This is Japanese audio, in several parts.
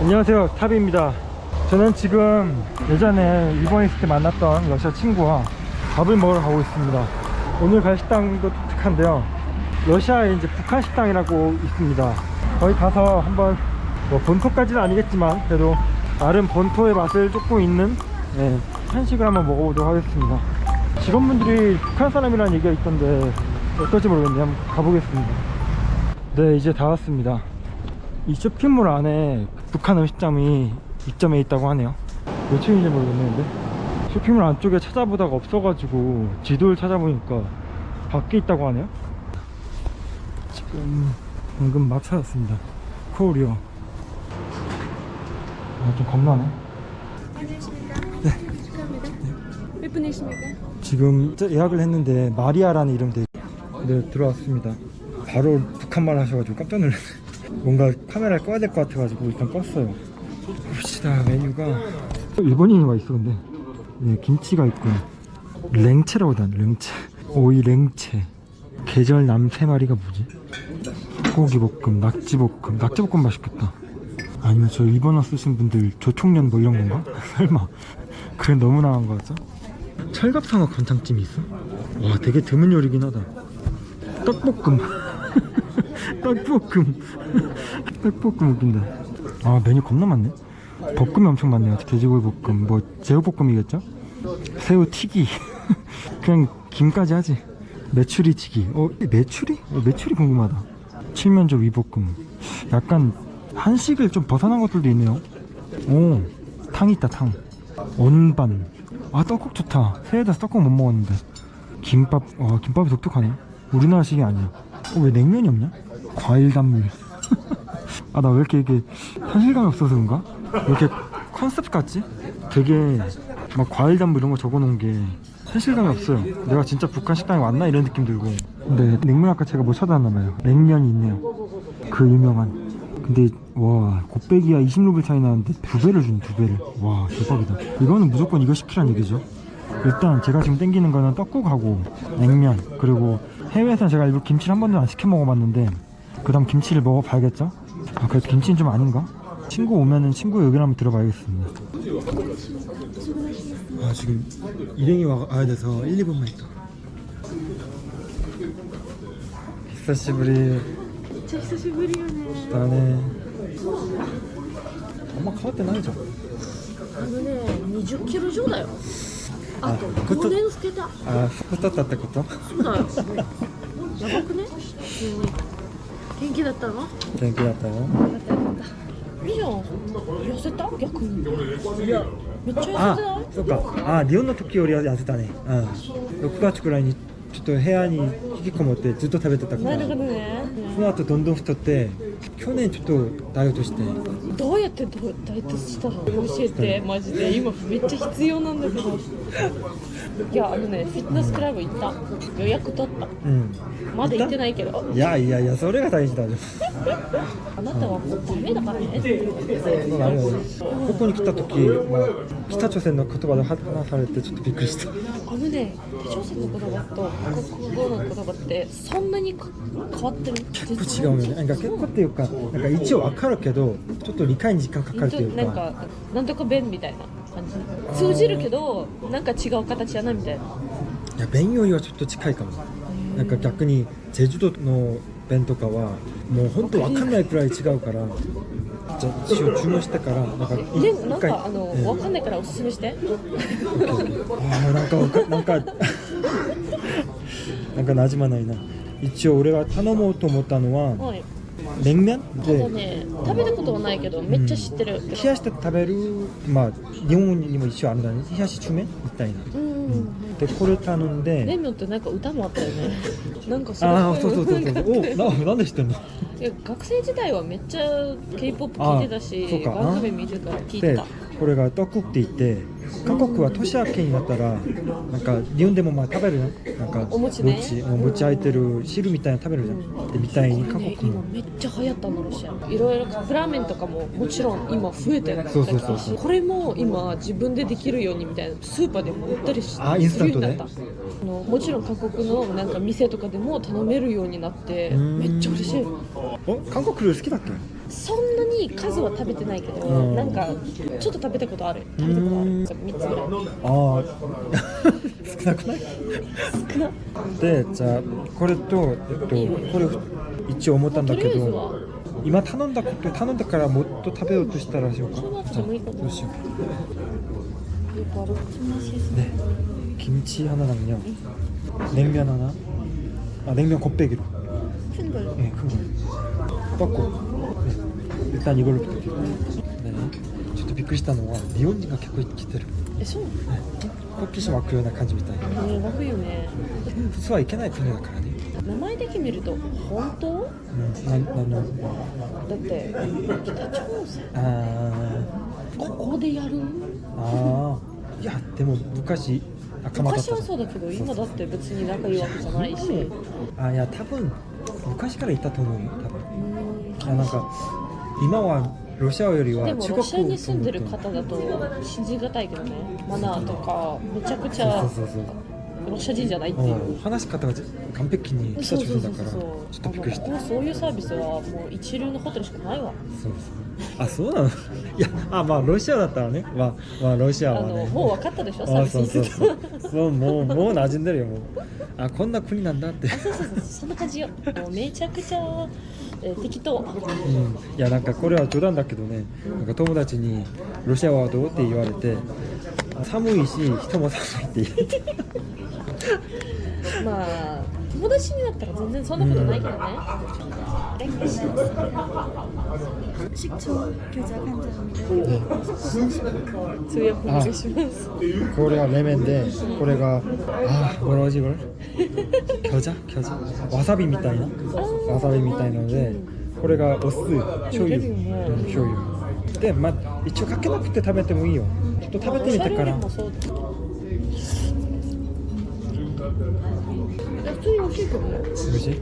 안녕하세요 탑입니다. 저는 지금 예전에 일본에 있을 때 만났던 러시아 친구와 밥을 먹으러 가고 있습니다. 오늘 갈 식당도 독특한데요. 러시아에 이제 북한 식당이라고 있습니다. 거기 가서 한번 뭐 본토까지는 아니겠지만 그래도 나름 본토의 맛을 조금 있는 예, 한식을 한번 먹어보도록 하겠습니다. 직원분들이 북한 사람이라는 얘기가 있던데 어떨지 모르겠네요 한번 가보겠습니다. 네 이제 다 왔습니다. 이 쇼핑몰 안에 북한 음식점이 입점해 있다고 하네요. 몇 층인지 모르겠는데. 쇼핑몰 안쪽에 찾아보다가 없어가지고 지도를 찾아보니까 밖에 있다고 하네요. 지금 방금 막 찾았습니다. 코리어. 아, 좀 겁나네. 안녕하십니까? 축하합니다. 몇 분이십니까? 지금 예약을 했는데 마리아라는 이름 돼 네, 들어왔습니다. 바로 북한말 하셔가지고 깜짝 놀랐네 뭔가 카메라를 꺼야 될 것 같아가지고 일단 껐어요. 봅시다 메뉴가. 일본인이 와 있어 근데. 네, 김치가 있고. 랭채라고 하다 랭채. 오이 랭채. 계절 남세 마리가 뭐지? 소고기 볶음 낙지 볶음. 낙지 볶음 맛있겠다. 아니면 저 일본어 쓰신 분들 조총련 뭐 이런 건가? 설마. 그래 너무 나간 거 같죠? 철갑상어 건창찜이 있어? 와 되게 드문 요리긴 하다. 떡볶음 떡볶음. 떡볶음 웃긴다. 아 메뉴 겁나 많네. 볶음이 엄청 많네요. 돼지고기 볶음 뭐 제육볶음이겠죠? 새우 튀기. 그냥 김까지 하지. 메추리 튀기. 어 메추리? 어, 메추리 궁금하다. 칠면조 위볶음. 약간 한식을 좀 벗어난 것들도 있네요. 오탕 있다 탕. 온반. 아 떡국 좋다. 새해에다 떡국 못 먹었는데. 김밥 와 김밥이 독특하네. 우리나라식이 아니야. 어, 왜 냉면이 없냐 과일 단물. 아 나 왜 이렇게 이게 현실감이 없어서 그런가? 왜 이렇게 컨셉 같지? 되게 막 과일 단물 이런 거 적어놓은 게 현실감이 없어요. 내가 진짜 북한 식당에 왔나? 이런 느낌 들고. 근데 냉면 아까 제가 못 찾아왔나봐요. 냉면이 있네요. 그 유명한. 근데 와 곱빼기야 20루블 차이 나는데 두 배를 주네 두 배를. 와 대박이다. 이거는 무조건 이거 시키란 얘기죠. 일단 제가 지금 땡기는 거는 떡국하고 냉면. 그리고 해외에서는 제가 일부 김치를 한 번도 안 시켜 먹어봤는데 그 다음 김치를 먹어봐야겠죠 아 그래도 김치는 좀 아닌가? 친구 오면은 친구 의견 한번 들어봐야겠습니다 아 지금 일행이 와, 와야 돼서 1, 2분만 있다 久しぶりめっちゃ久しぶりよね。だねあんま変わってないじゃんあのね、20キロ以上だよ。あと、あ5年つけた。あ太ったってことそうだよ。やばくね普通に。 元気だったのよか元気だったよったよかった。いいじゃん、そんな。痩せた逆に。いやめっちゃ痩せてあないそっかあリオンの時よりは痩せたねうん6月くらいにちょっと部屋に引きこもってずっと食べてたからなるほどね。その後どんどん太って去年ちょっとダイエットしてどうやってどうダイエットしたの教えて、マジで。今めっちゃ必要なんだけど。 いや、あのね、フィットネスクラブ行った。予約取った。うんまだ行ってないけど。いやいやいやそれが大事だよあなたはもうダメだからね。そうなるよねここに来た時、まあ、北朝鮮の言葉で話されてちょっとびっくりしたあのね、北朝鮮の言葉と国語の言葉ってそんなにか変わってる？結構違うよねなんか結構っていうかなんか一応わかるけどちょっと理解に時間かかるっていうかなんかなんとか弁みたいな感じ通じるけどなんか違う形やなみたいな。いや弁よりはちょっと近いかも。なんか逆にジェジュドの弁とかはもう本当わかんないくらい違うからじゃ注文してからなんかいでなんかあのうんわかんないからおすすめして。あーなんかわかなんかなんかなじまないな。一応俺が頼もうと思ったのははい 냉 면? ただでね食べたことはないけどめっちゃ知ってる。冷やして食べるまあ日本にも一応あるんだね冷やし中麺？みたいな。うんでこれ頼んで。レミョンってなんか歌もあったよね。なんかすごい。ああそうそうそうそうなんか。おななんで知ってんの？いや学生時代はめっちゃ K-POP 聞いてたしあそうか。番組見てた聞いてでたこれが떡국って言って韓国は年明けになったらなんか日本でもまあ食べるなんかお餅ね。餅もう餅開いてる汁みたいなの食べるじゃん。でみたいに韓ね国も。今めっちゃ流行ったのロシアいろいろカップラーメンとかももちろん今増えてるそうそうそうそう。これも今自分でできるようにみたいなスーパーでも売ったりしあインスタントでのもちろん韓国のなんか店とかでも頼めるようになってうん。めっちゃ嬉しい。お韓国料理好きだっけ？そんな に数は食べてないけど、うんなんかちょっと食べたことある食べたことあるうん3つぐらいああ少なくない少なでじゃあこれと、えっと、これ一応思ったんだけとりあえずはど今頼んだこと頼んだからもっと食べようとしたらしようかそれはじゃあもういいことどうしよよくあるうね김치 하나랑요 냉면 하나 아 냉면 곱빼기로 큰 걸. 네, 큰 거. 떴고. 일단 이걸로 부탁드립니다 네. 저도 비크시타노와 니온진가 격고 기대를えそうなの코피시 마크요 나 간지 미다うん湧くよね수와 이케나이 분야 다 가네名前だけ見ると本当나는だって北朝鮮ここでやる아아야 데모 무카시 아까마昔はそうだけど今だって別に仲いいわけじゃないし아야 탑은 무카시からいたと思う多分うんあなんか今はロシアよりはでもロシアに住んでる方だと信じがたいけどね。マナーとかめちゃくちゃそうそうそう。ロシア人じゃないっていう。うん。話し方が完璧に北朝鮮だからちょっとびっくりした。そういうサービスはもう一流のホテルしかないわ。そうそう。あそうなの？いやあまあロシアだったらね。まあまあロシアあはね。のもう分かったでしょ？サーあビスに。そうそうそうそう。もうもう馴染んでるよもう。あこんな国なんだって。そうそうそう。そんな感じよ。もうめちゃくちゃ、えー適当。うん。いやなんかこれは冗談だけどねなんか友達に「ロシアはどう?」って言われてあ寒いし人も寒いって言って まあ友達になったら全然そんなことないけどね、 식초 교자 환자입니다. 通訳お願いしますこれはレメンでこれがあ뭐라지이걸 겨자겨자わさびみたいなわさびみたいなのでこれがお酢醤油入れるよねうん醤油でまあ一応かけなくて食べてもいいよちょっと食べてみてからもそうだえ普通に美味しいけどね美味しい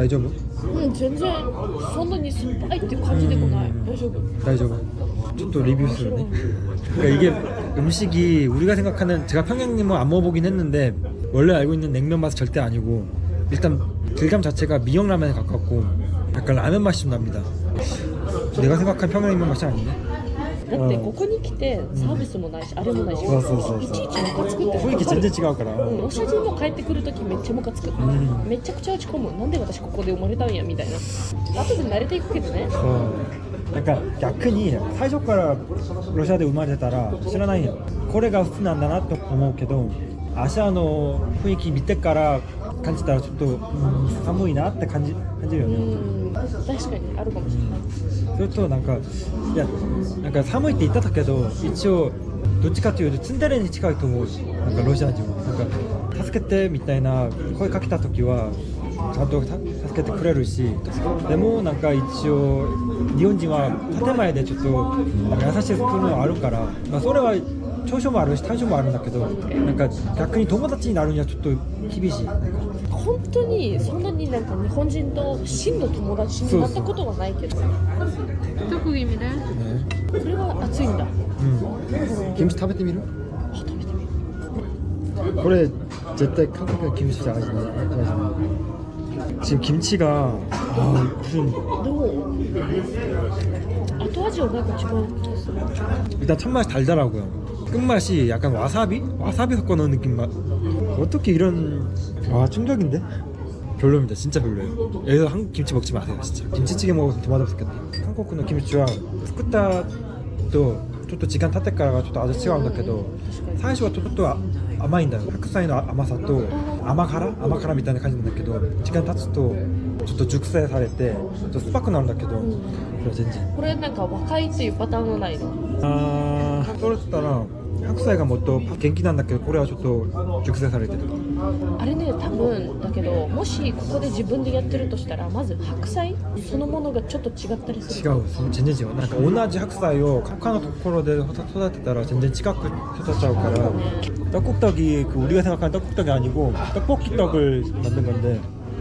大丈夫うん全然そんなに酸っぱいっていう感じでもないうん大丈夫 다이저쪽또 리뷰 쓰네. 그러니까 이게 음식이 우리가 생각하는 제가 평양냉면 안 먹어보긴 했는데 원래 알고 있는 냉면 맛은 절대 아니고 일단 질감 자체가 미역라면에 가깝고 약간 라면 맛이 좀 납니다. 내가 생각한 평양냉면 맛이 아닌데? だってここに来てサービスもないし、あれもないし、そうそうそういちいちムカつくって。雰囲気全然違うから、うん、お写真も帰ってくるときめっちゃムカつく、うん。めちゃくちゃ落ち込む。なんで私ここで生まれたんやみたいな。後で慣れていくけどね。うん、なんか逆に最初からロシアで生まれてたら知らないよ。これが普通なんだなと思うけどアシアの雰囲気見てから感じたらちょっと、うん寒いなって感じ感じるようね、ん確かにあるかもしれない、それとなんかいやなんか寒いって言ってたけど一応どっちかというとツンデレに近いと思うなんかロシア人はなんか助けてみたいな声かけた時はちゃんと た助けてくれるしでもなんか一応日本人は建前でちょっと優しい部分はあるから、まあ、それは長所もあるし短所もあるんだけどなんか逆に友達になるにはちょっと厳しい。本当にそんなになんか日本人と真の友達になったことはないけど。特技みねねこれは熱いんだ。うん。김치食べてみる？あ食べてみる。これ絶対韓国のキムチじゃ味ない味ない 지금 김치가 아, 무슨 너무 또하지 오가니까 집어넣었어 일단 첫 맛이 달달하고요. 끝맛이 약간 와사비? 와사비 섞어 넣은 느낌 맛. 어떻게 이런 아 충격인데? 별로입니다. 진짜 별로예요. 여기서 한국 김치 먹지 마세요. 진짜 김치찌개 먹어서 더 맛없었겠다. 한국은 김치와 후쿠타도 또또 지간 타테까라가 또 아저씨가 안다해도 사이시가 또또 甘いんだよ白菜の甘さと甘辛？甘辛みたいな感じなんだけど時間経つとちょっと熟成されてちょっと酸っぱくなるんだけどこれは全然。これなんか若いっていうパターンはないの？あー。それだったら白菜がもっと元気なんだけどこれはちょっと熟成されてるあれね多分だけどもしここで自分でやってるとしたらまず白菜そのものがちょっと違ったりする違うその全然違うなんか同じ白菜を他のところで育てたら全然近く育っちゃうから떡국떡이 그 우리가 생각하는 떡국떡이 아니고 떡볶이떡을 만든 건데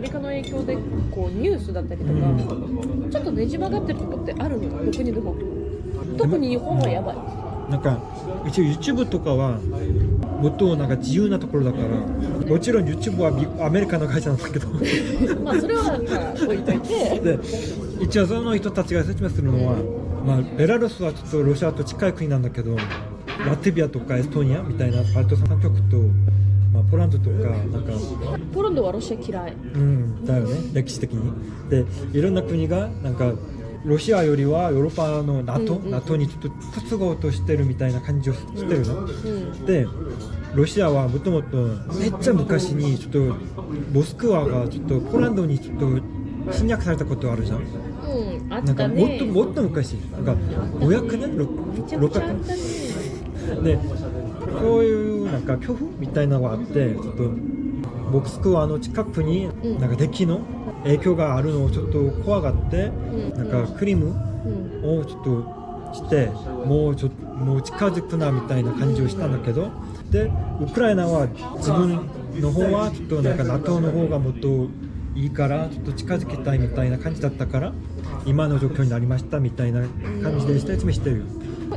も結構アメリカの影響でこうニュースだったりとか、ちょっとねじ曲がってるとこってあるのよどこにでも特に日本はやばい。なんか一応 YouTube とかはもっとなんか自由なところだからもちろん YouTube はミアメリカの会社なんだけど。まあそれはまあ置いといて。で一応その人たちが説明するのは、まあ、ベラルーシはちょっとロシアと近い国なんだけどラトビアとかエストニアみたいなバルト三国と、まあ、ポーランドとかなんか。ポーランドはロシア嫌い。うん、だよね歴史的に。でいろんな国がなんかロシアよりはヨーロッパの NATO,、うんうん NATO にちょっと突ごうとしてるみたいな感じをしてるの、うん。でロシアはもともとめっちゃ昔にちょっとモスクワがちょっとポーランドにちょっと侵略されたことあるじゃん。うんあっなんかたもっとねもっと昔。なんか500年ろめちゃくちゃあ600ったね。年でそういうなんか恐怖みたいなのがあってちょっと。モスクワの近くにうん。なんか敵の影響があるのをちょっと怖がって、うん。なんかクリムうん。をちょっとしてもうちょもう近づくなみたいな感じをしたんだけど。でウクライナは自分の方はちょっとなんか NATO の方がもっといいからちょっと近づきたいみたいな感じだったから今の状況になりましたみたいな感じで説明してるよ。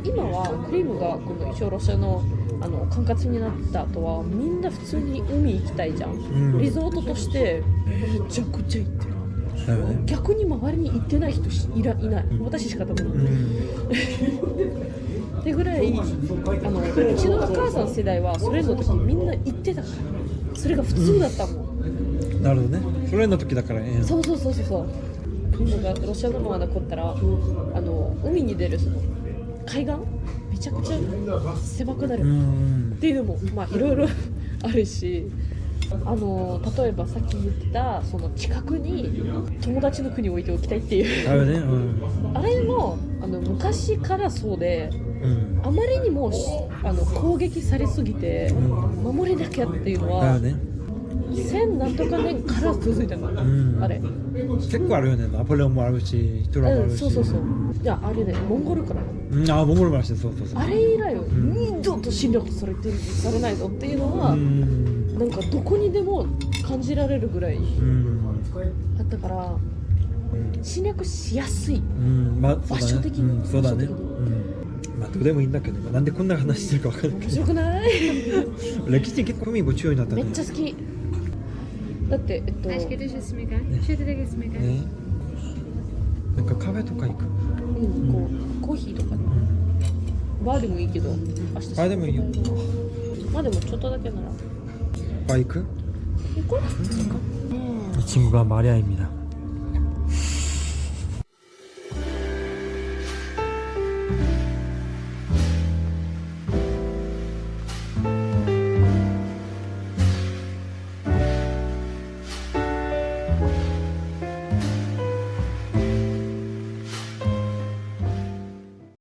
今はクリームがこの一応ロシアのあの管轄になった後はみんな普通に海行きたいじゃん、ん。リゾートとしてめちゃくちゃ行ってる。だよね。逆に周りに行ってない人しいらいない。私しか多分うん。ってぐらいあのうちのお母さん世代はソ連の時にみんな行ってたから。それが普通だったもん、なるほどね。ソ連の時だからね。そうそうそうそうそうなんかロシアのまま残ったらあの海に出るその海岸？めちゃくちゃ狭くなる、うんっていうのもまあいろいろあるしあの例えばさっき言ってたその近くに友達の国を置いておきたいっていうだよね。うんあれもあの昔からそうでうんあまりにもしあの攻撃されすぎてう守れなきゃっていうのはね。千何とか年から続いたの、んあれ結構あるよね。ナポレオンもあるし、ヒトラーもあうん。そうそうそういやあれねモンゴルからうん、あ、モンゴルもあるし、そうそうそう。あれ以来二度と侵略されてされないぞっていうのは、うん。なんかどこにでも感じられるぐらいうん。あったから侵略しやすいうん、まあ、そうだね。場所的にうん、そうだね。場所的にうん。まあ、どうでもいいんだけど、なんでこんな話してるかわかんないけ面白くない？ど。歴史結構興味も強いなったね。めっちゃ好きだってえっとアなんかカフェとか行く？うんこうコーヒーとかね。バーでもいいけど明日バーでもいいよ。まあでもちょっとだけならバ行こうがだ